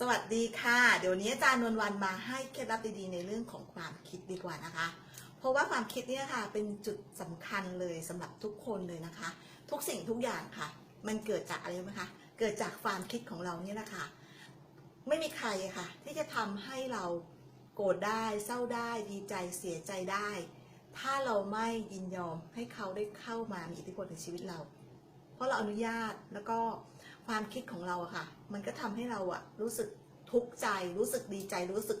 สวัสดีค่ะ เดี๋ยวนี้อาจารย์นวลวันมาให้เคล็ดลับดีๆในเรื่องของความคิดดีกว่านะคะ เพราะว่าความคิดเนี่ยค่ะเป็นจุดสำคัญเลยสำหรับทุกคนเลยนะคะ ทุกสิ่งทุกอย่างค่ะ มันเกิดจากอะไรไหมคะเกิดจากความคิดของเราเนี่ยนะคะไม่มีใครค่ะ ที่จะทำให้เราโกรธได้เศร้าได้ดีใจเสียใจได้ ถ้าเราไม่ยินยอมให้เขาได้เข้ามามีอิทธิพลในชีวิตเรา เพราะเราอนุญาตแล้วก็ ความคิดของเราอะค่ะ มันก็ทำให้เราอะรู้สึกทุกข์ใจ รู้สึกดีใจ รู้สึก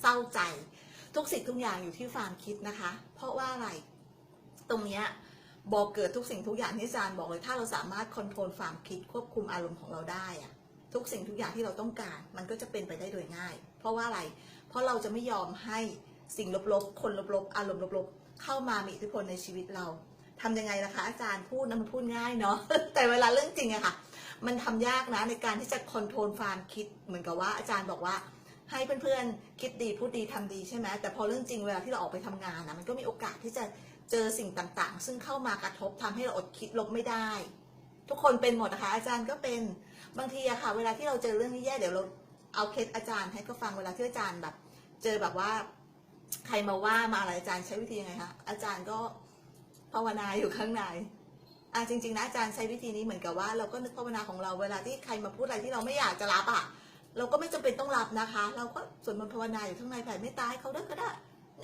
เศร้าใจ ทุกสิ่งทุกอย่างอยู่ที่ความคิดนะคะ เพราะว่าอะไร ตรงเนี้ยบอกเกิดทุกสิ่งทุกอย่างที่อาจารย์บอกเลย ถ้าเราสามารถคอนโทรลความคิดควบคุมอารมณ์ของเราได้อะทุกสิ่งทุกอย่างที่เราต้องการ มันก็จะเป็นไปได้โดยง่าย เพราะว่าอะไร เพราะเราจะไม่ยอมให้สิ่งลบๆ คนลบๆ อารมณ์ลบๆ เข้ามามีอิทธิพลในชีวิตเราทำยังไงล่ะคะอาจารย์พูดนะมันพูดง่ายเนาะ แต่เวลาเรื่องจริงอะค่ะ มันทำยากนะในการที่จะคอนโทรลความคิด เหมือนกับว่าอาจารย์บอกว่า ให้เพื่อนๆคิดดีพูดดีทำดีใช่ไหมแต่พอเรื่องจริงเวลาที่เราออกไปทำงานนะมันก็มีโอกาสที่จะเจอสิ่งต่างๆ ซึ่งเข้ามากระทบทำให้เราอดคิดลบไม่ได้ ทุกคนเป็นหมดนะคะอาจารย์ก็เป็นบางทีอะค่ะ เวลาที่เราเจอเรื่องแย่เดี๋ยวเราเอาเคสอาจารย์ให้ก็ฟังเวลาที่อาจารย์แบบ เจอแบบว่าใครมาว่ามาอะไรอาจารย์ใช้วิธียังไงคะอาจารย์ก็ภาวนาอยู่ข้างใน อะจริงๆนะอาจารย์ใช้วิธีนี้เหมือนกับว่าเราก็นึกภาวนาของเราเวลาที่ใครมาพูดอะไรที่เราไม่อยากจะรับอะเราก็ไม่จำเป็นต้องรับนะคะ เราก็สวดมนต์ภาวนาอยู่ข้างในแผ่เมตตาให้เขาด้วยก็ได้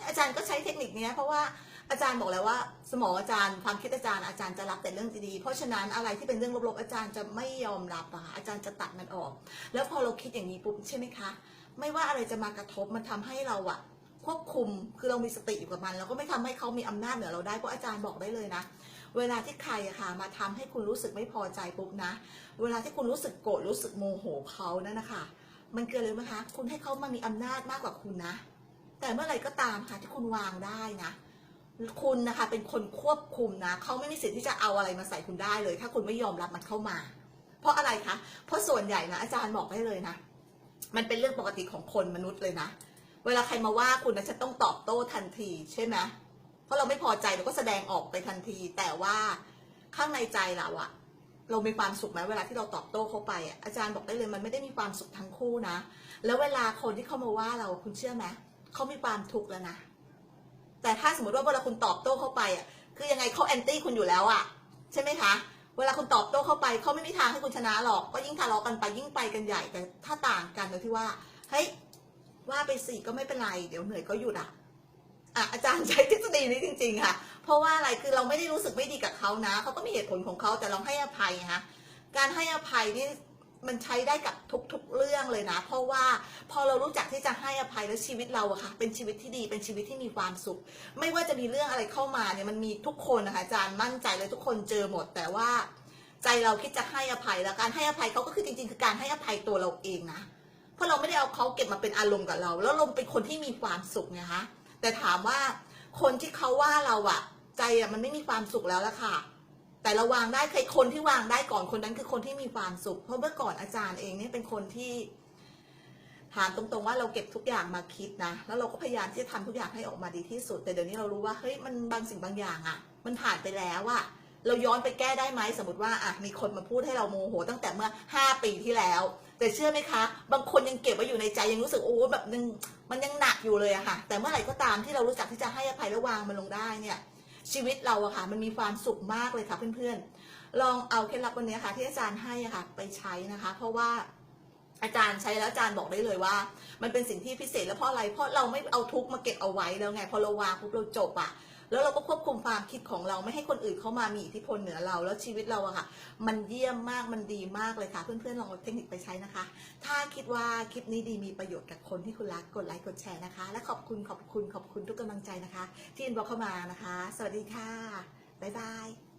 อาจารย์ก็ใช้เทคนิคนี้เพราะว่าอาจารย์บอกแล้วว่า สมองอาจารย์ความคิดอาจารย์อาจารย์จะรับแต่เรื่องดีๆเพราะฉะนั้นอะไรที่เป็นเรื่องลบๆอาจารย์จะไม่ยอมรับอะค่ะอาจารย์จะตัดมันออก แล้วพอเราคิดอย่างนี้ปุ๊บใช่ไหมคะ ไม่ว่าอะไรจะมากระทบมันทำให้เราอะควบคุมคือเรามีสติอยู่กับมัน เราก็ไม่ทำให้เขามีอำนาจเหนือเราได้เพราะอาจารย์บอกได้เลยนะ เวลาที่ใครอะค่ะมาทำให้คุณรู้สึกไม่พอใจปุ๊บนะ เวลาที่คุณรู้สึกโกรธรู้สึกโมโหเขานั่นนะคะมันเกิดเลยไหมคะ คุณให้เขามามีอำนาจมากกว่าคุณนะ แต่เมื่อไหร่ก็ตามค่ะที่คุณวางได้นะคุณนะคะเป็นคนควบคุมนะเขาไม่มีสิทธิ์ที่จะเอาอะไรมาใส่คุณได้เลย ถ้าคุณไม่ยอมรับมันเข้ามา เพราะอะไรคะเพราะส่วนใหญ่นะอาจารย์บอกได้เลยนะ มันเป็นเรื่องปกติของคนมนุษย์เลยนะ เวลาใครมาว่าคุณนะจะต้องตอบโต้ทันทีใช่ไหม ราะเราไม่พอใจเราก็แสดงออกไปทันที แต่ว่าข้างในใจเราอะเรามีความสุขไหมเวลาที่เราตอบโต้เขาไปอะอาจารย์บอกได้เลยมันไม่ได้มีความสุขทั้งคู่นะ แล้วเวลาคนที่เข้ามาว่าเราคุณเชื่อไหมเขามีความทุกข์แล้วนะ แต่ถ้าสมมติว่าเวลาคุณตอบโต้เข้าไปอะคือยังไงเขาแอนตี้คุณอยู่แล้วอะใช่ไหมคะ เวลาคุณตอบโต้เข้าไปเขาไม่มีทางให้คุณชนะหรอก ก็ยิ่งทะเลาะกันไปยิ่งไปกันใหญ่แต่ถ้าต่างกันโดยที่ว่าเฮ้ยว่าไปสิก็ไม่เป็นไร เดี๋ยวเหนื่อยก็หยุดอะ อะอาจารย์ใช้ทฤษฎีนี้จริง ๆ ค่ะ เพราะว่าอะไรคือเราไม่ได้รู้สึกไม่ดีกับเขานะเขาก็มีเหตุผลของเขาแต่เราให้อภัยฮะการให้อภัยนี่มันใช้ได้กับทุกๆเรื่องเลยนะ เพราะว่าพอเรารู้จักที่จะให้อภัยแล้วชีวิตเราอะค่ะ เป็นชีวิตที่ดีเป็นชีวิตที่มีความสุข ไม่ว่าจะมีเรื่องอะไรเข้ามาเนี่ยมันมีทุกคนนะคะอาจารย์มั่นใจเลยทุกคนเจอหมด แต่ว่าใจเราคิดจะให้อภัยแล้วการให้อภัยเขาก็คือจริงๆ คือการให้อภัยตัวเราเองนะเพราะเราไม่ได้เอาเขาเก็บมาเป็นอารมณ์กับเรา แล้วเราเป็นคนที่มีความสุขไงคะ แต่ถามว่าคนที่เขาว่าเราอะใจอะมันไม่มีความสุขแล้วละค่ะ แต่ระวางได้ใครคนที่วางได้ก่อนคนนั้นคือคนที่มีความสุข เพราะเมื่อก่อนอาจารย์เองเนี่ยเป็นคนที่ถามตรงๆว่าเราเก็บทุกอย่างมาคิดนะ แล้วเราก็พยายามที่จะทำทุกอย่างให้ออกมาดีที่สุด แต่เดี๋ยวนี้เรารู้ว่าเฮ้ยมันบางสิ่งบางอย่างอะมันผ่านไปแล้วอะ เราย้อนไปแก้ได้ไหมสมมติว่าอะมีคนมาพูดให้เราโมโห ตั้งแต่เมื่อ 5 ปีที่แล้ว แต่เชื่อไหมคะ บางคนยังเก็บไว้อยู่ในใจยังรู้สึกโอ้แบบนึงมันยังหนักอยู่เลยอะค่ะ แต่เมื่อไหร่ก็ตามที่เรารู้จักที่จะให้อภัยและวางมันลงได้เนี่ยชีวิตเราอะค่ะมันมีความสุขมากเลยค่ะเพื่อนๆ ลองเอาเคล็ดลับวันนี้ค่ะที่อาจารย์ให้อะค่ะไปใช้นะคะ เพราะว่าอาจารย์ใช้แล้วอาจารย์บอกได้เลยว่า มันเป็นสิ่งที่พิเศษแล้วเพราะอะไรเพราะเราไม่เอาทุกข์มาเก็บเอาไว้แล้วไงพอเราวางปุ๊บเราจบอะ แล้วเราก็ควบคุมความคิดของเราไม่ให้คนอื่นเข้ามามีอิทธิพลเหนือเรา แล้วชีวิตเราอะค่ะ มันเยี่ยมมากมันดีมากเลยค่ะ เพื่อนๆลองเทคนิคไปใช้นะคะ ถ้าคิดว่าคลิปนี้ดีมีประโยชน์กับคนที่คุณรักกดไลค์กดแชร์นะคะ และขอบคุณขอบคุณขอบคุณทุกกำลังใจนะคะ ที่อินบอกเข้ามานะคะ สวัสดีค่ะบ๊ายบาย